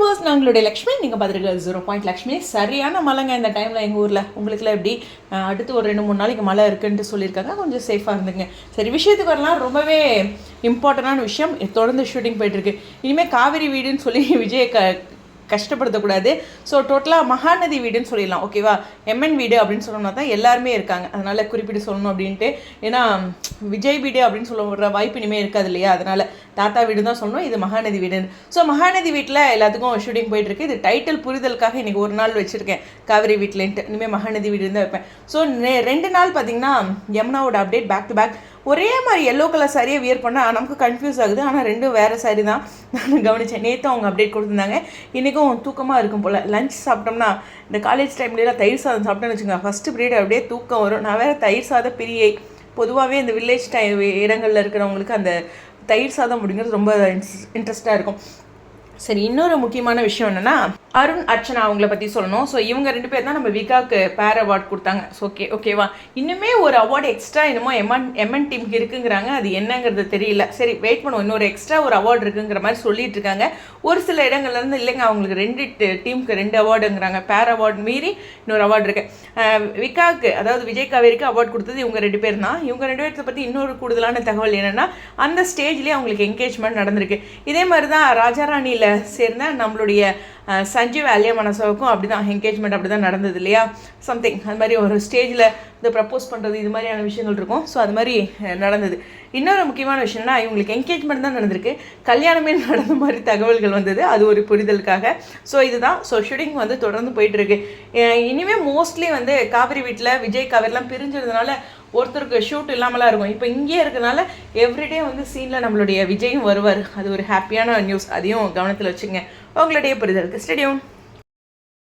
Viewers நாங்களுடைய Lakshmi நீங்கள் பார்த்துருக்க zero point Lakshmi. சரியான மழைங்க இந்த டைமில் எங்கள் ஊரில். உங்களுக்குலாம் எப்படி? அடுத்து ஒரு ரெண்டு மூணு நாளைக்கு மழை இருக்குன்ட்டு சொல்லியிருக்காங்க. கொஞ்சம் சேஃபாக இருந்துங்க. சரி விஷயத்துக்கு வரலாம். ரொம்பவே இம்பார்ட்டண்டான விஷயம். தொடர்ந்து ஷூட்டிங் போயிட்டுருக்கு இனிமேல் காவிரி வீடுன்னு சொல்லி விஜய் க கஷ்டப்படுத்தக்கூடாது. ஸோ டோட்டலாக மகாநதி வீடுன்னு சொல்லிடலாம் ஓகேவா எம்என் வீடு அப்படின்னு சொல்லணும்னா தான் எல்லாருமே இருக்காங்க. அதனால் குறிப்பிட்டு சொல்லணும் அப்படின்ட்டு. ஏன்னா விஜய் வீடு அப்படின்னு சொல்ல வாய்ப்பு இனிமேல் இருக்காது இல்லையா? அதனால் தாத்தா வீடு தான் சொல்லணும் இது மகாநதி வீடுன்னு. ஸோ மகாநதி வீட்டில் எல்லாத்துக்கும் ஷூட்டிங் போயிட்டுருக்கு. இது டைட்டில் புரிதலுக்காக இன்றைக்கி ஒரு நாள் வச்சுருக்கேன் காவிரி வீட்டிலேன்ட்டு இனிமேல் மகாநதி வீடு தான் வைப்பேன். ஸோ ரெண்டு நாள் பார்த்தீங்கன்னா யமுனாவோட அப்டேட் பேக் டு பேக் ஒரே மாதிரி எல்லோ கலர் சாரியை வியர் பண்ணால் நமக்கு கன்ஃபியூஸ் ஆகுது. ஆனால் ரெண்டும் வேறு சாரி தான். நான் கவனித்தேன் நேற்று அவங்க அப்டேட் கொடுத்துருந்தாங்க. இன்றைக்கும் தூக்கமாக இருக்கும் போல். லஞ்ச் சாப்பிட்டோம்னா இந்த காலேஜ் டைம்லலாம் தயிர் சாதம் சாப்பிட்டேன்னு வச்சுக்கோங்க. ஃபஸ்ட்டு பீரியட் அப்படியே தூக்கம் வரும். நான் வேறு தயிர் சாத பிரியை. பொதுவாகவே இந்த வில்லேஜ் டை இடங்களில் இருக்கிறவங்களுக்கு அந்த தயிர் சாதம் அப்படிங்கிறது ரொம்ப இன்ட்ரெஸ்ட்டாக இருக்கும். சரி இன்னொரு முக்கியமான விஷயம் என்னென்னா அருண் அர்ச்சனா அவங்கள பற்றி சொல்லணும். ஸோ இவங்க ரெண்டு பேர் தான் நம்ம விகாக்கு பேர் அவார்ட் கொடுத்தாங்க. ஸோ ஓகே ஓகேவா இன்னுமே ஒரு அவார்டு எக்ஸ்ட்ரா என்னமோ எம்என் எம்என் டீமுக்கு இருக்குங்கிறாங்க. அது என்னங்கிறது தெரியல. சரி வெயிட் பண்ணுவோம். இன்னொரு எக்ஸ்ட்ரா ஒரு அவார்டு இருக்குங்கிற மாதிரி சொல்லிட்டு இருக்காங்க. ஒரு சில இடங்கள்லேருந்து இல்லைங்க அவங்களுக்கு ரெண்டு டீமுக்கு ரெண்டு அவார்டுங்கிறாங்க பேர் அவார்டு மீறி இன்னொரு அவார்டு இருக்கு. விகாவுக்கு விகாக்கு அதாவது விஜய் காவேரிக்கு அவார்டு கொடுத்தது இவங்க ரெண்டு பேர் தான். இவங்க ரெண்டு பேர்த்த பற்றி இன்னொரு கூடுதலான தகவல் என்னென்னா அந்த ஸ்டேஜ்லேயே அவங்களுக்கு என்கேஜ்மெண்ட் நடந்திருக்கு. இதே மாதிரி தான் ராஜாராணியில் சேர்ந்த நம்மளுடைய சஞ்சீவ் அலியா மனசாவுக்கும் அப்படி தான் என்கேஜ்மெண்ட் அப்படி தான் நடந்தது இல்லையா? சம்திங் அது மாதிரி ஒரு ஸ்டேஜில் இந்த ப்ரப்போஸ் பண்ணுறது இது மாதிரியான விஷயங்கள் இருக்கும். ஸோ அது மாதிரி நடந்தது. இன்னொரு முக்கியமான விஷயம்னா இவங்களுக்கு என்கேஜ்மெண்ட் தான் நடந்திருக்கு. கல்யாணமே நடந்த மாதிரி தகவல்கள் வந்தது. அது ஒரு புரிதலுக்காக. ஸோ இதுதான். ஸோ ஷூட்டிங் வந்து தொடர்ந்து போயிட்டுருக்கு இனிமேல் இனிமே மோஸ்ட்லி வந்து காவிரி வீட்டில் விஜய் காவிரிலாம் பிரிஞ்சதுனால ஒருத்தருக்கு ஷூட் இல்லாமலாம் இருக்கும். இப்போ இங்கேயே இருக்கனால எவ்ரிடே வந்து சீனில் நம்மளுடைய விஜயும் வருவார். அது ஒரு ஹாப்பியான நியூஸ் அதையும் கவனத்தில் வச்சுங்க. உங்களுடைய புரிதலுக்கு. ஸ்டேடியம்